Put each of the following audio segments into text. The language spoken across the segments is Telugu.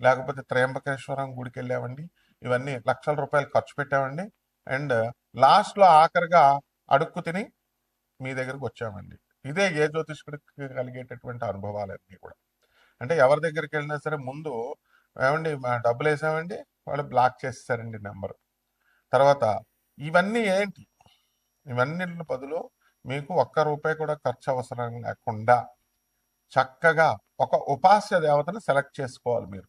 లేకపోతే త్రయంబకేశ్వరం గుడికి వెళ్ళామండి ఇవన్నీ లక్షల రూపాయలు ఖర్చు పెట్టామండి. అండ్ లాస్ట్లో ఆఖరిగా అడుక్కు తిని మీ దగ్గరకు వచ్చామండి. ఇదే ఏ జ్యోతిష్కుడికి కలిగేటటువంటి అనుభవాలన్నీ కూడా. అంటే ఎవరి దగ్గరికి వెళ్ళినా సరే ముందు ఏమండి డబ్బులు వేసామండి వాళ్ళు బ్లాక్ చేసేసారండి నెంబర్. తర్వాత ఇవన్నీ ఏంటి? ఇవన్నీ బదులు మీకు ఒక్క రూపాయి కూడా ఖర్చు అవసరం లేకుండా చక్కగా ఒక ఉపాస్య దేవతను సెలెక్ట్ చేసుకోవాలి మీరు.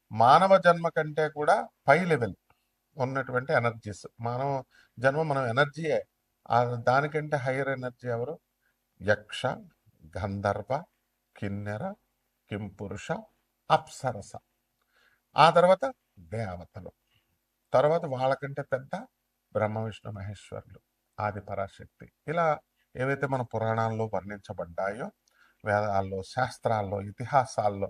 మానవ జన్మ కంటే కూడా పై లెవెల్ ఉన్నటువంటి ఎనర్జీస్. మానవ జన్మ మనం ఎనర్జీయే దానికంటే హయ్యర్ ఎనర్జీ ఎవరు? యక్ష గంధర్వ కిన్నెర కింపురుష అప్సరస. ఆ తర్వాత దేవతలు. తర్వాత వాళ్ళకంటే పెద్ద బ్రహ్మ విష్ణు మహేశ్వరులు ఆది పరాశక్తి. ఇలా ఏవైతే మన పురాణాల్లో వర్ణించబడ్డాయో వేదాల్లో శాస్త్రాల్లో ఇతిహాసాల్లో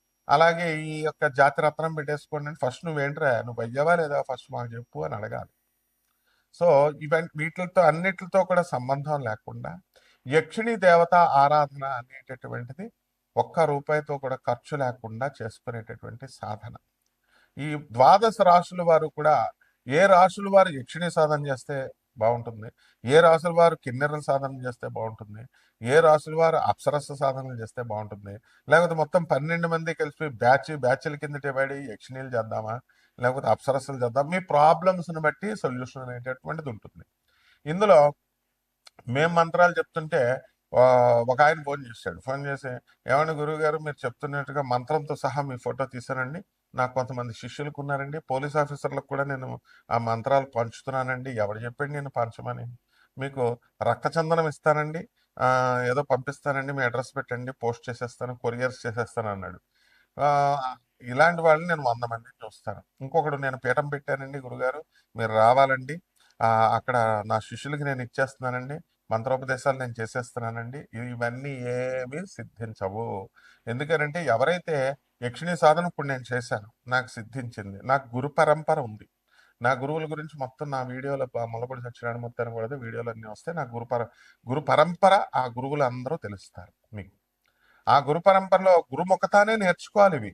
అలాగే ఈ యొక్క జాతి రత్నం పెట్టేసుకోండి ఫస్ట్ నువ్వేంట్రా నువ్వు అయ్యావా లేదా ఫస్ట్ మాకు చెప్పు అని అడగాలి. సో ఇవన్నీ వీటితో అన్నిటితో కూడా సంబంధం లేకుండా యక్షిణి దేవత ఆరాధన అనేటటువంటిది ఒక్క రూపాయితో కూడా ఖర్చు లేకుండా చేసుకునేటటువంటి సాధన. ఈ ద్వాదశ రాశుల వారు కూడా ఏ రాశుల వారు యక్షిణి సాధన చేస్తే బాగుంటుంది. ఏ రాశుల వారు కిన్నెరల సాధనలు చేస్తే బాగుంటుంది. ఏ రాశుల వారు అప్సరస సాధనలు చేస్తే బాగుంటుంది. లేకపోతే మొత్తం పన్నెండు మంది కలిసి బ్యాచ్ బ్యాచ్ల కింద డివైడ్ అయ్యి యక్షిణీలు చేద్దామా? లేకపోతే అప్సరసలు చేద్దాం మీ ప్రాబ్లమ్స్ని బట్టి సొల్యూషన్ అనేటటువంటిది ఉంటుంది. ఇందులో మేము మంత్రాలు చెప్తుంటే ఒక ఆయన ఫోన్ చేశాడు. ఫోన్ చేసి ఏమన్నా గురువు గారు మీరు చెప్తున్నట్టుగా మంత్రంతో సహా మీ ఫోటో తీసానండి నాకు కొంతమంది శిష్యులకు ఉన్నారండి. పోలీస్ ఆఫీసర్లకు కూడా నేను ఆ మంత్రాలు పంచుతున్నానండి. ఎవరు చెప్పండి నేను పంచమని. మీకు రక్తచందనం ఇస్తానండి. ఏదో పంపిస్తానండి. మీ అడ్రస్ పెట్టండి. పోస్ట్ చేసేస్తాను. కొరియర్స్ చేసేస్తాను అన్నాడు. ఇలాంటి వాళ్ళని నేను వంద మందిని చూస్తాను. ఇంకొకడు నేను పీఠం పెట్టానండి గురుగారు. మీరు రావాలండి. అక్కడ నా శిష్యులకి నేను ఇచ్చేస్తున్నానండి. మంత్రోపదేశాలు నేను చేసేస్తున్నానండి. ఇవన్నీ ఏమీ సిద్ధించవు. ఎందుకనంటే ఎవరైతే యక్షిణీ సాధన ఇప్పుడు నేను చేశాను. నాకు సిద్ధించింది. నాకు గురు పరంపర ఉంది. నా గురువుల గురించి మొత్తం నా వీడియోలో మొలబడి సత్యనారాయణ మొత్తాన్ని కూడా వీడియోలు అన్నీ వస్తే నా గురు పర గురు పరంపర ఆ గురువులు అందరూ తెలుస్తారు మీకు. ఆ గురు పరంపరలో గురుముఖతానే నేర్చుకోవాలి ఇవి.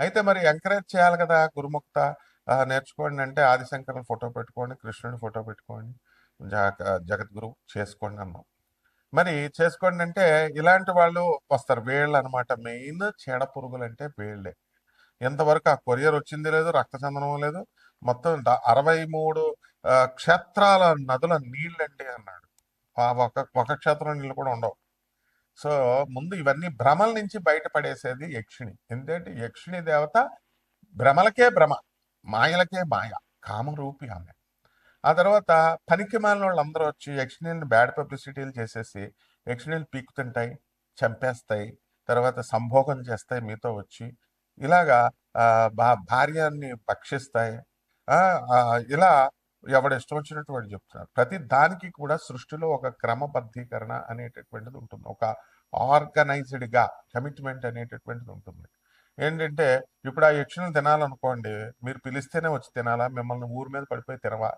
అయితే మరి ఎంకరేజ్ చేయాలి కదా గురుముఖత? నేర్చుకోండి అంటే ఆదిశంకరుని ఫోటో పెట్టుకోండి కృష్ణుడి ఫోటో పెట్టుకోండి జగ జగద్గురు చేసుకోండి అన్నాం. మరి చేసుకోండి అంటే ఇలాంటి వాళ్ళు వస్తారు. వేళ్ళు అనమాట మెయిన్ చీడ పురుగులు అంటే వీళ్ళే. ఎంతవరకు ఆ కొరియర్ వచ్చింది లేదు రక్తచందనం లేదు. మొత్తం అరవై మూడు క్షేత్రాల నదుల నీళ్ళండి అన్నాడు. ఆ ఒక ఒక క్షేత్రం నీళ్ళు కూడా ఉండవు. సో ముందు ఇవన్నీ భ్రమల నుంచి బయటపడేసేది యక్షిణి. ఎందుకంటే యక్షిణి దేవత భ్రమలకే భ్రమ మాయలకే మాయ కామరూపి ఆమె. ఆ తర్వాత పనికి మాలిన వాళ్ళు అందరూ వచ్చి యక్షిణీల్ని బ్యాడ్ పబ్లిసిటీలు చేసేసి యక్షిణీలు పీకుతుంటాయి చంపేస్తాయి తర్వాత సంభోగం చేస్తాయి మీతో వచ్చి. ఇలాగా ఆ, భా భార్యని భక్షిస్తాయి ఇలా ఎవడు ఇష్టం వచ్చినట్టు వాడు చెప్తున్నారు. ప్రతి దానికి కూడా సృష్టిలో ఒక క్రమబద్ధీకరణ అనేటటువంటిది ఉంటుంది. ఒక ఆర్గనైజ్డ్గా కమిట్మెంట్ అనేటటువంటిది ఉంటుంది. ఏంటంటే ఇప్పుడు ఆ యక్షులను తినాలనుకోండి మీరు పిలిస్తేనే వచ్చి తినాలా? మిమ్మల్ని ఊరి మీద పడిపోయి తినవా?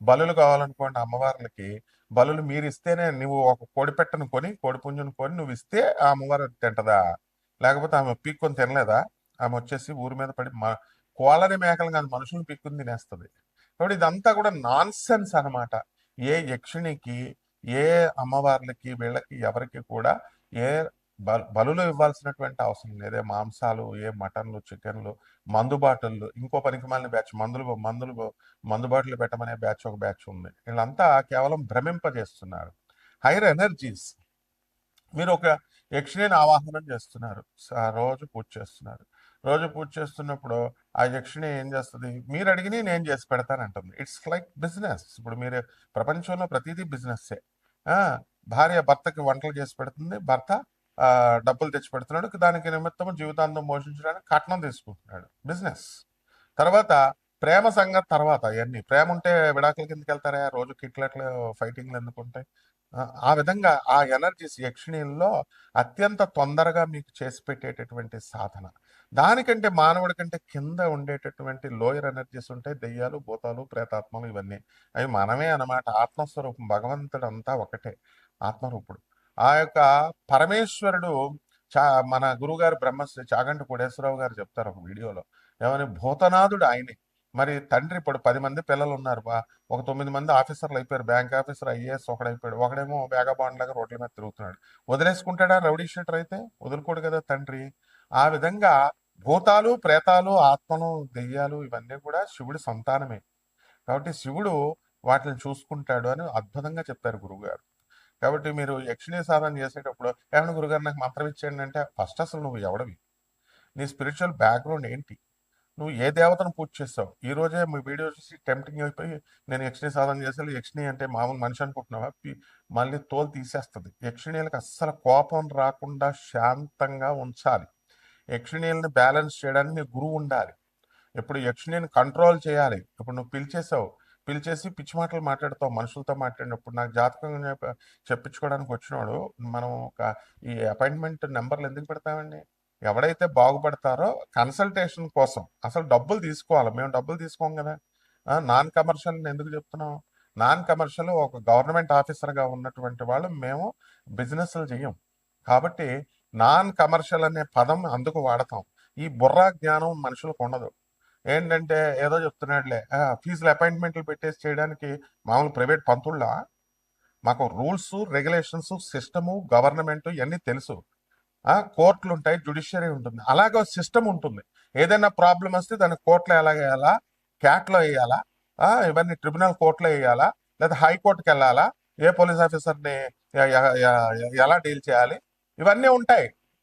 బలులు కావాలనుకోండి అమ్మవార్లకి బలులు మీరు ఇస్తేనే నువ్వు ఒక కోడి పెట్టను కొని కోడి పుంజును కొని నువ్వు ఇస్తే ఆ అమ్మవారు తింటదా? లేకపోతే ఆమె పీక్కొని తినలేదా? ఆమె వచ్చేసి ఊరి మీద పడి మ కోలని మేకలు కాదు మనుషులు పీక్కుని తినేస్తుంది. కాబట్టి ఇదంతా కూడా నాన్ సెన్స్ అనమాట ఏ యక్షిణికి ఏ అమ్మవార్లకి వీళ్ళకి ఎవరికి కూడా ఏ బలులు ఇవ్వాల్సినటువంటి అవసరం లేదే. మాంసాలు ఏ మటన్లు చికెన్లు మందు బాటిళ్ళు ఇంకో పనికి మాలిన బ్యాచ్ మందులు మందులు మందు బాటిల్ పెట్టమనే బ్యాచ్ ఒక బ్యాచ్ ఉంది. వీళ్ళంతా కేవలం భ్రమింపజేస్తున్నారు. Hire energies. మీరు ఒక యక్షిణిని ఆవాహనం చేస్తున్నారు. రోజు పూజ చేస్తున్నారు. రోజు పూజ చేస్తున్నప్పుడు ఆ యక్షిణి ఏం చేస్తుంది? మీరు అడిగిన నేను చేసి పెడతానంటుంది ఇట్స్ లైక్ బిజినెస్ ఇప్పుడు మీరు ప్రపంచంలో ప్రతిదీ బిజినెస్సే భార్య భర్తకి వంటలు చేసి పెడుతుంది. భర్త డబ్బులు తెచ్చి పెడుతున్నాడు దానికి నిమిత్తం జీవితాంతం పోషించడానికి కట్నం తీసుకుంటున్నాడు. బిజినెస్ తర్వాత ప్రేమ సంగతి తర్వాత అవన్నీ ప్రేమ ఉంటే విడాకుల కిందకి వెళ్తారా? రోజు కిట్లట్లు ఫైటింగ్లు ఎందుకు ఉంటాయి? ఆ, విధంగా ఆ ఎనర్జీస్ యక్షిణీల్లో అత్యంత తొందరగా మీకు చేసి పెట్టేటటువంటి సాధన. దానికంటే మానవుడి కంటే కింద ఉండేటటువంటి లోయర్ ఎనర్జీస్ ఉంటాయి దెయ్యాలు భూతాలు ప్రేతాత్మలు ఇవన్నీ. అవి మనమే అన్నమాట. ఆత్మస్వరూపం భగవంతుడు అంతా ఒకటే. ఆత్మరూపుడు. ఆ యొక్క పరమేశ్వరుడు చా మన గురుగారు బ్రహ్మశ్రీ చాగంటి కోడేశ్వరరావు గారు చెప్తారు ఒక వీడియోలో. ఏమని? భూతనాథుడు ఆయనే. మరి తండ్రి ఇప్పుడు పది మంది పిల్లలు ఉన్నారు బా. ఒక తొమ్మిది మంది ఆఫీసర్లు అయిపోయారు. బ్యాంక్ ఆఫీసర్ ఐఏఎస్ ఒకడైపోయాడు. ఒకడేమో ఒకడేమో వేగబాండ్ లాగా రోడ్ల మీద తిరుగుతున్నాడు. వదిలేసుకుంటాడా రౌడీ షీటర్ అయితే? వదులుకోడు కదా తండ్రి. ఆ విధంగా భూతాలు ప్రేతాలు ఆత్మలు దెయ్యాలు ఇవన్నీ కూడా శివుడి సంతానమే. కాబట్టి శివుడు వాటిని చూసుకుంటాడు అని అద్భుతంగా చెప్పారు గురువుగారు కాబట్టి మీరు యక్షిణీ సాధన చేసేటప్పుడు ఏమన్నా గురుగారు నాకు మంత్రం ఇచ్చేయండి అంటే ఫస్ట్ అసలు నువ్వు ఎవడవి? నీ స్పిరిచువల్ బ్యాక్గ్రౌండ్ ఏంటి? నువ్వు ఏ దేవతను పూజ చేస్తావు? ఈ రోజే మీ వీడియో చూసి టెంప్టింగ్ అయిపోయి నేను యక్షిణీ సాధన చేసేది యక్షిణి అంటే మామూలు మనిషి అనుకుంటున్నావా? మళ్ళీ తోలు తీసేస్తుంది. యక్షిణీలకు అస్సలు కోపం రాకుండా శాంతంగా ఉంచాలి. యక్షిణీలను బ్యాలెన్స్ చేయడానికి నీ గురువు ఉండాలి. ఇప్పుడు యక్షిణిని కంట్రోల్ చేయాలి. ఇప్పుడు నువ్వు పిలిచేసావు పిలిచేసి పిచ్చి మాటలు మాట్లాడతాం మనుషులతో మాట్లాడినప్పుడు. నాకు జాతకం చెప్పించుకోవడానికి వచ్చినాడు మనం ఒక ఈ అపాయింట్మెంట్ నెంబర్లు ఎందుకు పెడతామండి? ఎవడైతే బాగుపడతారో కన్సల్టేషన్ కోసం. అసలు డబ్బులు తీసుకోవాలి. మేము డబ్బులు తీసుకోం కదా. నాన్ కమర్షియల్ ఎందుకు చెప్తున్నాం నాన్ కమర్షియల్ ఒక గవర్నమెంట్ ఆఫీసర్గా ఉన్నటువంటి వాళ్ళు మేము బిజినెస్లు చేయం కాబట్టి నాన్ కమర్షియల్ అనే పదం అందుకు వాడతాం. ఈ బుర్రా జ్ఞానం మనుషులకు ఉండదు. ఏంటంటే ఏదో చెప్తున్నాడులే. ఫీజులు అపాయింట్మెంట్లు పెట్టేసి చేయడానికి మామూలు ప్రైవేట్ పంతుళ్ళ మాకు రూల్స్ రెగ్యులేషన్స్ సిస్టము గవర్నమెంట్ ఇవన్నీ తెలుసు. కోర్టులు ఉంటాయి జుడిషియరీ ఉంటుంది. అలాగే సిస్టమ్ ఉంటుంది. ఏదైనా ప్రాబ్లం వస్తే దాన్ని కోర్టులో ఎలా వేయాలా? క్యాట్లో వేయాలా? ఇవన్నీ ట్రిబ్యునల్ కోర్టులో వేయాలా? లేదా హైకోర్టుకి వెళ్ళాలా ఏ పోలీస్ ఆఫీసర్ని ఎలా డీల్ చేయాలి? ఇవన్నీ ఉంటాయి.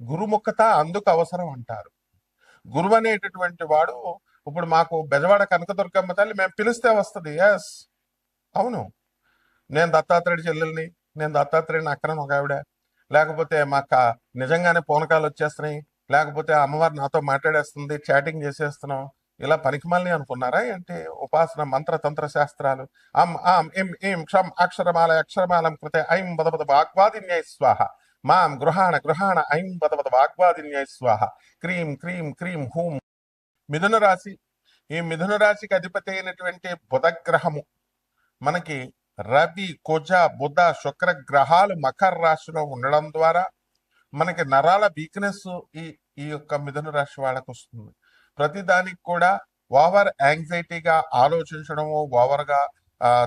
గురుముఖత అందుకు అవసరం అంటారు. గురువు అనేటటువంటి వాడు ఇప్పుడు మాకు బెజవాడ కనకదుర్గమ్మ తల్లి మేము పిలిస్తే వస్తుంది. ఎస్ అవును. నేను దత్తాత్రేయుడి చెల్లెల్ని నేను దత్తాత్రేయుని అక్కడ ఒక ఆవిడ. లేకపోతే మాకు నిజంగానే పూనకాలు వచ్చేస్తున్నాయి. లేకపోతే అమ్మవారు నాతో మాట్లాడేస్తుంది చాటింగ్ చేసేస్తున్నాం. ఇలా పనికిమాలని అనుకున్నారా ఏంటి? ఉపాసన మంత్ర తంత్ర శాస్త్రాలు. అం ఆం ఇం ఇం క్షం అక్షరమాల అక్షరమాలం కృతే ఐం బదబద వాగ్వాదిన్యై స్వాహ. మాం గృహాణ గృహాణ ఐం బదబద వాగ్వాదిన్యాయ స్వాహ. క్రీం క్రీం క్రీం హూం. మిథున రాశి. ఈ మిథున రాశికి అధిపతి అయినటువంటి బుధ గ్రహము మనకి రవి కుజ బుధ శుక్ర గ్రహాలు మకర రాశిలో ఉండడం ద్వారా మనకి నరాల వీక్నెస్ ఈ ఈ యొక్క మిథున రాశి వాళ్ళకు వస్తుంది. ప్రతి దానికి కూడా ఓవర్ యాంగ్జైటీగా ఆలోచించడము ఓవర్గా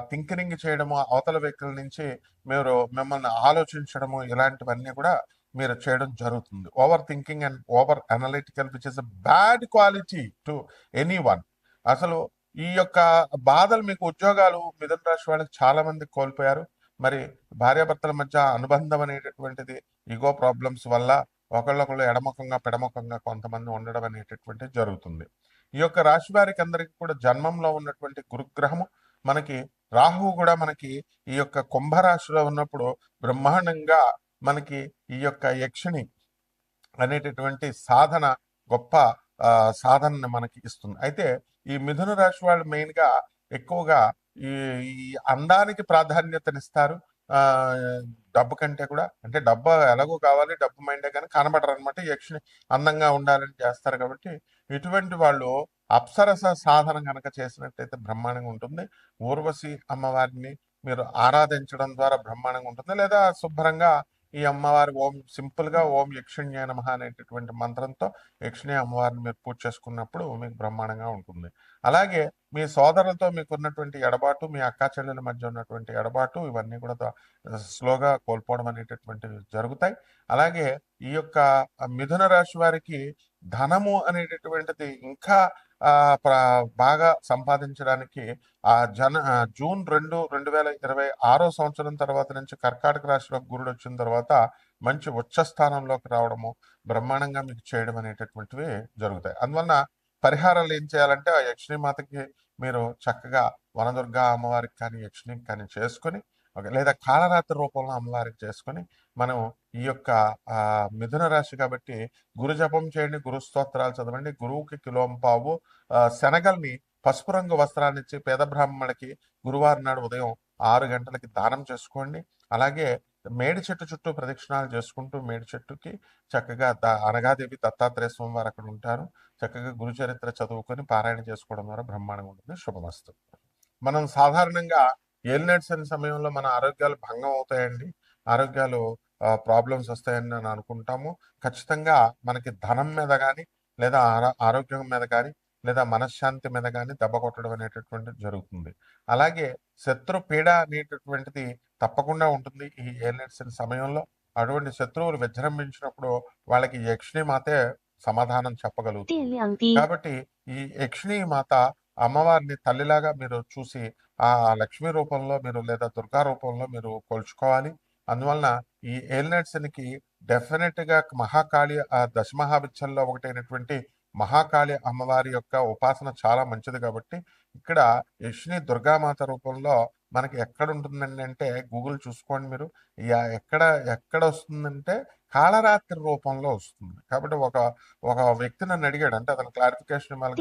థింకరింగ్ చేయడము అవతల వ్యక్తుల నుంచి మీరు మిమ్మల్ని ఆలోచించడము ఇలాంటివన్నీ కూడా మీరు చేయడం జరుగుతుంది. Over thinking and over analytical which is a bad quality to anyone అసలు ఈ యొక్క బాధలు మీకు ఉద్యోగాలు మిథున రాశి వాళ్ళకి చాలా మంది కోల్పోయారు. మరి భార్యాభర్తల మధ్య అనుబంధం అనేటటువంటిది ఈగో ప్రాబ్లమ్స్ వల్ల ఒకళ్ళొకళ్ళు ఎడముఖంగా పెడముఖంగా కొంతమంది ఉండడం అనేటటువంటిది జరుగుతుంది. ఈ యొక్క రాశి వారికి అందరికీ కూడా జన్మంలో ఉన్నటువంటి గురుగ్రహము మనకి రాహువు కూడా మనకి ఈ యొక్క కుంభరాశిలో ఉన్నప్పుడు బ్రహ్మాండంగా మనకి ఈ యొక్క యక్షిణి అనేటటువంటి సాధన గొప్ప సాధనని మనకి ఇస్తుంది. అయితే ఈ మిథున రాశి వాళ్ళు మెయిన్గా ఎక్కువగా ఈ ఈ అందానికి ప్రాధాన్యతనిస్తారు. ఆ డబ్బు కంటే కూడా. అంటే డబ్బు ఎలాగో కావాలి డబ్బు మైండే కానీ కనబడరు అనమాట యక్షిణి అందంగా ఉండాలని చేస్తారు కాబట్టి ఇటువంటి వాళ్ళు అప్సరస సాధన కనుక చేసినట్టయితే బ్రహ్మాండంగా ఉంటుంది. ఊర్వశి అమ్మవారిని మీరు ఆరాధించడం ద్వారా బ్రహ్మాండంగా ఉంటుంది. లేదా శుభ్రంగా ఈ అమ్మవారి ఓం సింపుల్గా ఓం యక్షిణ్య నమ అనేటటువంటి మంత్రంతో యక్షిణ్య అమ్మవారిని మీరు పూజ చేసుకున్నప్పుడు మీకు బ్రహ్మాండంగా ఉంటుంది. అలాగే మీ సోదరులతో మీకు ఉన్నటువంటి ఎడబాటు మీ అక్కా చెల్లెల మధ్య ఉన్నటువంటి ఎడబాటు ఇవన్నీ కూడా స్లోగా కోల్పోవడం అనేటటువంటివి జరుగుతాయి. అలాగే ఈ యొక్క మిథున రాశి వారికి ధనము అనేటటువంటిది ఇంకా బాగా సంపాదించడానికి ఆ జన జూన్ రెండు రెండు వేల ఇరవై ఆరో సంవత్సరం తర్వాత నుంచి కర్కాటక రాశిలో గురుడు వచ్చిన తర్వాత మంచి ఉచ్చ స్థానంలోకి రావడము బ్రహ్మాండంగా మీకు చేయడం అనేటటువంటివి జరుగుతాయి. అందువలన పరిహారాలు ఏం చేయాలంటే ఆ యక్షిణి మాతకి మీరు చక్కగా వనదుర్గా అమ్మవారికి కానీ యక్షిణికి కానీ చేసుకొని ఓకే లేదా కాళరాత్రి రూపంలో అమ్మవారికి చేసుకొని మనం ఈ యొక్క ఆ మిథున రాశి కాబట్టి గురు జపం చేయండి గురు స్తోత్రాలు చదవండి. గురువుకి కిలోంపావు. శనగల్ని పసుపు రంగు వస్త్రాన్ని ఇచ్చి పేద బ్రాహ్మణులకి గురువారం నాడు ఉదయం ఆరు గంటలకి దానం చేసుకోండి. అలాగే మేడి చెట్టు చుట్టూ ప్రదక్షిణాలు చేసుకుంటూ మేడి చెట్టుకి చక్కగా ద అనగాదేవి దత్తాత్రేయ స్వామి వారు అక్కడ ఉంటారు. చక్కగా గురుచరిత్ర చదువుకొని పారాయణ చేసుకోవడం ద్వారా బ్రహ్మాండంగా ఉంటుంది. శుభమస్తు. మనం సాధారణంగా ఏలినట్స్ అనే సమయంలో మన ఆరోగ్యాలు భంగం అవుతాయండి. ఆరోగ్యాలు ప్రాబ్లమ్స్ వస్తాయని నేను అనుకుంటాము. ఖచ్చితంగా మనకి ధనం మీద కానీ లేదా ఆరోగ్యం మీద కానీ లేదా మనశ్శాంతి మీద కానీ దెబ్బ కొట్టడం అనేటటువంటిది జరుగుతుంది. అలాగే శత్రు పీడ అనేటటువంటిది తప్పకుండా ఉంటుంది ఈ ఏలెట్సిన సమయంలో. అటువంటి శత్రువులు విజృంభించినప్పుడు వాళ్ళకి యక్షిణి మాతే సమాధానం చెప్పగలుగుతుంది. కాబట్టి ఈ యక్షిణి మాత అమ్మవారిని తల్లిలాగా మీరు చూసి ఆ లక్ష్మీ రూపంలో మీరు లేదా దుర్గా రూపంలో మీరు కొలుచుకోవాలి. అందువలన ఈ ఏలినట్స్కి డెఫినెట్గా మహాకాళి ఆ దశమహాభిత్యంలో ఒకటైనటువంటి మహాకాళి అమ్మవారి యొక్క ఉపాసన చాలా మంచిది కాబట్టి ఇక్కడ యక్షిని దుర్గామాత రూపంలో మనకి ఎక్కడ ఉంటుందండి అంటే గూగుల్ చూసుకోండి మీరు. ఎక్కడ ఎక్కడ వస్తుందంటే కాళరాత్రి రూపంలో వస్తుంది. కాబట్టి ఒక ఒక వ్యక్తి నన్ను అడిగాడు అంటే అతను క్లారిఫికేషన్ ఇవ్వాలి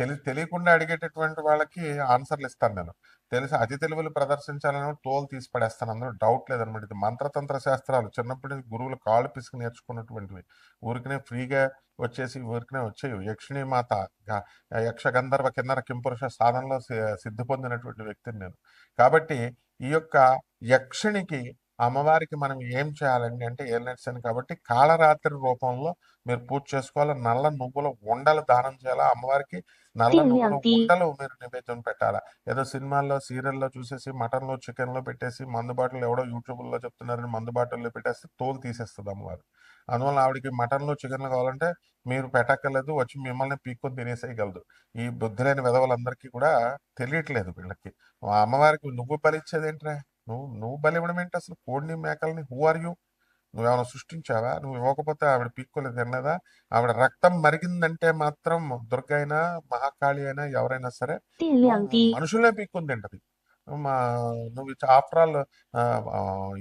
తెలి తెలియకుండా అడిగేటటువంటి వాళ్ళకి ఆన్సర్లు ఇస్తాను నేను. తెలిసి అతి తెలివిలు ప్రదర్శించాలని తోలు తీసి పడేస్తాను అందులో డౌట్ లేదనమాట. ఇది మంత్రతంత్ర శాస్త్రాలు. చిన్నప్పటి నుంచి గురువులు కాళ్ళు పిసుకు నేర్చుకున్నటువంటివి. ఊరికనే ఫ్రీగా వచ్చేసి ఊరికనే వచ్చేవి యక్షిణీ మాత యక్ష గంధర్వ కిన్నర కింపురుష సాధనలో సిద్ధి పొందినటువంటి వ్యక్తిని నేను. కాబట్టి ఈ యొక్క యక్షిణికి అమ్మవారికి మనం ఏం చేయాలండి అంటే ఏలినట్స్ అని కాబట్టి కాళరాత్రి రూపంలో మీరు పూజ చేసుకోవాలి. నల్ల నువ్వుల ఉండలు దానం చేయాలా? అమ్మవారికి నల్ల నువ్వుల. ఉండలు మీరు నివేదన పెట్టాలా? ఏదో సినిమాల్లో సీరియల్లో చూసేసి మటన్లో చికెన్లో పెట్టేసి మందు బాటలు ఎవడో యూట్యూబ్లో చెప్తున్నారని మందు బాటల్లో పెట్టేస్తే తోలు తీసేస్తుంది అమ్మవారు. అందువల్ల ఆవిడకి మటన్లు చికెన్లు కావాలంటే మీరు పెట్టక్కర్లేదు. వచ్చి మిమ్మల్ని పీక్కొని తినేసేయగలదు. ఈ బుద్ధి లేని విధవలందరికీ కూడా తెలియట్లేదు వీళ్ళకి. అమ్మవారికి నువ్వు బలిచ్చేది ఏంట్రా నువ్వు నువ్వు బలివ్వడం ఏంటి అసలు? కోడిని మేకల్ని హూ ఆర్ యూ నువ్వేమైనా సృష్టించావా? నువ్వు ఇవ్వకపోతే ఆవిడ పీక్కులు తిన్నదా ఆవిడ రక్తం మరిగిందంటే మాత్రం దుర్గ అయినా మహాకాళి అయినా ఎవరైనా సరే మనుషులే పీక్కుని తింటది. మా నువ్వు ఆఫ్టర్ ఆల్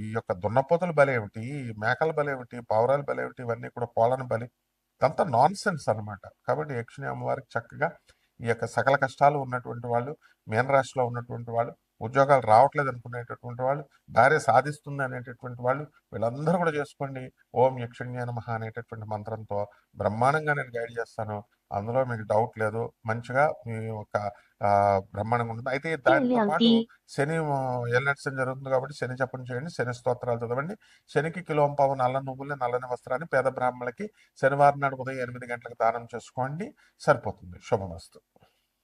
ఈ యొక్క దున్నపోతుల బలి ఏమిటి? మేకల బలి ఏమిటి? పావురాల బలి ఏమిటి? ఇవన్నీ కూడా కోళ్ళని బలి. ఇదంతా నాన్ సెన్స్ అనమాట కాబట్టి యక్షిణి అమ్మవారికి చక్కగా ఈ యొక్క సకల కష్టాలు ఉన్నటువంటి వాళ్ళు మీనరాశిలో ఉన్నటువంటి వాళ్ళు ఉద్యోగాలు రావట్లేదు అనుకునేటటువంటి వాళ్ళు దారి సాధిస్తుంది అనేటటువంటి వాళ్ళు వీళ్ళందరూ కూడా చేసుకోండి. ఓం యక్షణ్యాన మహా అనేటటువంటి మంత్రంతో బ్రహ్మాండంగా నేను గైడ్ చేస్తాను. అందులో మీకు డౌట్ లేదు. మంచిగా మీ యొక్క బ్రహ్మాండంగా ఉంటుంది. అయితే దానితో పాటు శని ఎల్లెట్సం జరుగుతుంది కాబట్టి శని జపం చేయండి. శని స్తోత్రాలు చదవండి. శనికి కిలోం పావు నల్ల నువ్వులు నల్లని వస్త్రాన్ని పేద బ్రాహ్మణులకి శనివారం నాడు ఉదయం ఎనిమిది గంటలకు దానం చేసుకోండి. సరిపోతుంది. శుభమస్తు.